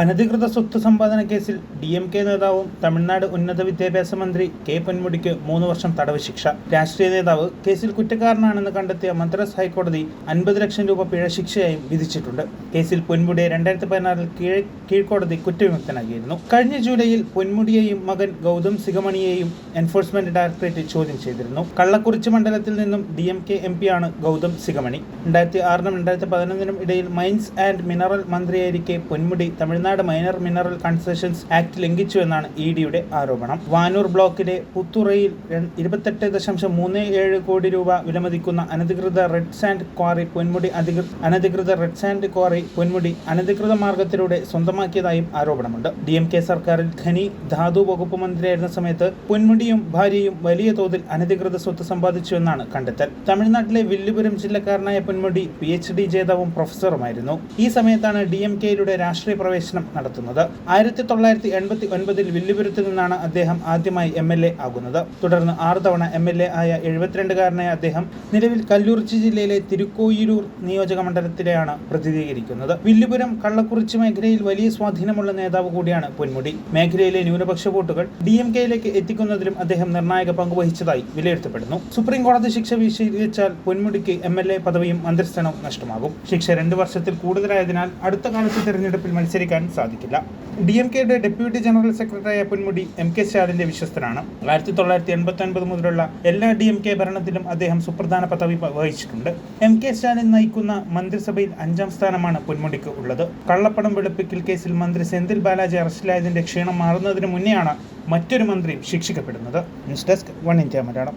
അനധികൃത സ്വത്ത് സമ്പാദന കേസിൽ ഡി എം കെ നേതാവും തമിഴ്നാട് ഉന്നത വിദ്യാഭ്യാസ മന്ത്രി കെ പൊന്മുടിക്ക് മൂന്ന് വർഷം തടവ് ശിക്ഷ. രാഷ്ട്രീയ നേതാവ് കേസിൽ കുറ്റക്കാരനാണെന്ന് കണ്ടെത്തിയ മദ്രാസ് ഹൈക്കോടതി അൻപത് ലക്ഷം രൂപ പിഴ ശിക്ഷയായും വിധിച്ചിട്ടുണ്ട്. കേസിൽ പൊന്മുടിയെ രണ്ടായിരത്തി പതിനാറിൽ കീഴ് കീഴ്ക്കോടതി കുറ്റവിമുക്തനാക്കിയിരുന്നു. കഴിഞ്ഞ ജൂലൈയിൽ പൊന്മുടിയെയും മകൻ ഗൗതം സിഗമണിയെയും എൻഫോഴ്സ്മെന്റ് ഡയറക്ടറേറ്റ് ചോദ്യം ചെയ്തിരുന്നു. കള്ളക്കുറിച്ചി മണ്ഡലത്തിൽ നിന്നും ഡി എം കെ എം പിയാണ് ഗൗതം സിഗമണി രണ്ടായിരത്തി ആറിനും രണ്ടായിരത്തി പതിനൊന്നിനും ഇടയിൽ mines and mineral മന്ത്രിയായിരിക്കെ Ponmudi Tamil Nadu minor mineral concessions act ലംഘിച്ചു എന്നാണ് ഇ ഡിയുടെ ആരോപണം. വാനൂർ ബ്ലോക്കിലെ പുത്തുറയിൽ ഇരുപത്തെട്ട് ദശാംശം മൂന്ന് ഏഴ് കോടി രൂപ വിലമതിക്കുന്ന അനധികൃത റെഡ് സാൻഡ് ക്വാറി പൊന്മുടി അനധികൃത റെഡ് സാൻഡ് ക്വാറി പൊന്മുടി അനധികൃത മാർഗത്തിലൂടെ സ്വന്തമാക്കിയതായും ആരോപണമുണ്ട്. ഡി എം കെ സർക്കാരിൽ ഖനി ധാതു വകുപ്പ് മന്ത്രിയായിരുന്ന സമയത്ത് പൊന്മുടിയും ഭാര്യയും വലിയ തോതിൽ അനധികൃത സ്വത്ത് സമ്പാദിച്ചു എന്നാണ് കണ്ടെത്തൽ. തമിഴ്നാട്ടിലെ വില്ലുപുരം ജില്ലക്കാരനായ പൊന്മുടി പി എച്ച് ഡി ജേതാവും പ്രൊഫസറുമായിരുന്നു. ഈ സമയത്താണ് ഡി എം കെയിലൂടെ രാഷ്ട്രീയ പ്രവേശനം നടത്തുന്നത്. ആയിരത്തി തൊള്ളായിരത്തി എൺപത്തി ഒൻപതിൽ വില്ലുപുരത്ത് നിന്നാണ് അദ്ദേഹം ആദ്യമായി എം എൽ എ ആകുന്നത്. തുടർന്ന് ആറ് തവണ എം എൽ എ ആയ എഴുപത്തിരണ്ടുകാരനായ അദ്ദേഹം നിലവിൽ കല്ലൂർച്ചി ജില്ലയിലെ തിരുക്കോയിലൂർ നിയോജക മണ്ഡലത്തിലെയാണ് പ്രതിനിധീകരിക്കുന്നത്. വില്ലുപുരം കള്ളക്കുറിച്ചി മേഖലയിൽ വലിയ സ്വാധീനമുള്ള നേതാവ് കൂടിയാണ് പൊന്മുടി. മേഖലയിലെ ന്യൂനപക്ഷ വോട്ടുകൾ ഡി എം കെയിലേക്ക് എത്തിക്കുന്നതിലും അദ്ദേഹം നിർണായക പങ്ക് വഹിച്ചതായി വിലയിരുത്തപ്പെടുന്നു. സുപ്രീം കോടതി ശിക്ഷ വിശദീകരിച്ചാൽ പൊന്മുടിക്ക് എം എൽ എ പദവിയും മന്ത്രിസ്ഥാനവും നഷ്ടമാകും. ശിക്ഷ രണ്ട് വർഷത്തിൽ കൂടുതലായതിനാൽ അടുത്ത കാലത്ത് തെരഞ്ഞെടുപ്പിൽ മത്സരിക്കാൻ സാധിക്കില്ല. ഡി എം കെയുടെ ഡെപ്യൂട്ടി ജനറൽ സെക്രട്ടറിയായ പൊന്മുടി എം കെ സ്റ്റാലിന്റെ വിശ്വസ്തനാണ്. ആയിരത്തി തൊള്ളായിരത്തി എൺപത്തി ഒൻപത് മുതലുള്ള എല്ലാ ഡി എം കെ ഭരണത്തിലും അദ്ദേഹം സുപ്രധാന പദവി വഹിച്ചിട്ടുണ്ട്. എം കെ സ്റ്റാലിൻ നയിക്കുന്ന മന്ത്രിസഭയിൽ അഞ്ചാം സ്ഥാനമാണ് പൊന്മുടിക്ക് ഉള്ളത്. കള്ളപ്പണം വെളുപ്പിക്കൽ കേസിൽ മന്ത്രി സെന്തിൽ ബാലാജി അറസ്റ്റിലായതിന്റെ ക്ഷീണം മാറുന്നതിന് മുന്നെയാണ് മറ്റൊരു മന്ത്രിയും ശിക്ഷിക്കപ്പെടുന്നത്. News desk one India Malayalam.